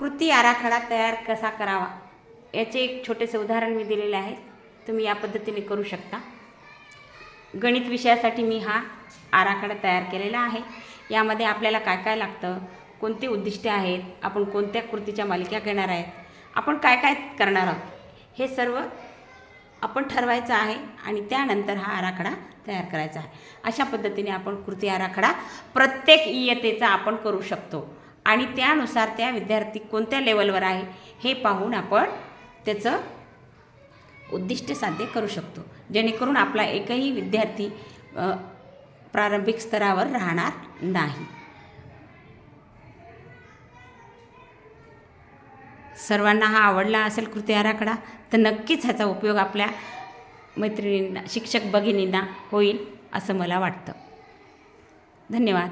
कृती आराखडा तयार कसा करावा? याचे एक छोटेसे उदाहरण मी दिलेले आहे. तुम्ही या पद्धतीने करू शकता. गणित विषयासाठी मी हा आराखडा तयार केलेला आहे. यामध्ये आपल्याला काय काय लागतं? कोणती उद्दिष्टे आहेत? आपण कोणत्या कृतीच्या मालिका घेणार आहेत? आपण काय काय करणार आहोत? हे सर्व आपण ठरवायचं आहे आणि त्यानंतर हा आराखडा तयार करायचा आहे. अशा पद्धतीने आपण कृती आराखडा प्रत्येक इयतेचा आपण करू शकतो. आणि त्यानुसार त्या विद्यार्थी कोणत्या लेवलवर आहे हे पाहून आपण त्याचं उद्दिष्ट साध्य करू शकतो. जेणेकरून आपला एकही विद्यार्थी प्रारंभिक स्तरावर राहणार नाही. सर्वांना हा आवडला असेल कृती आराखडा तर नक्कीच ह्याचा उपयोग आपल्या मैत्रिणींना शिक्षक भगिनींना होईल असं मला वाटतं. धन्यवाद.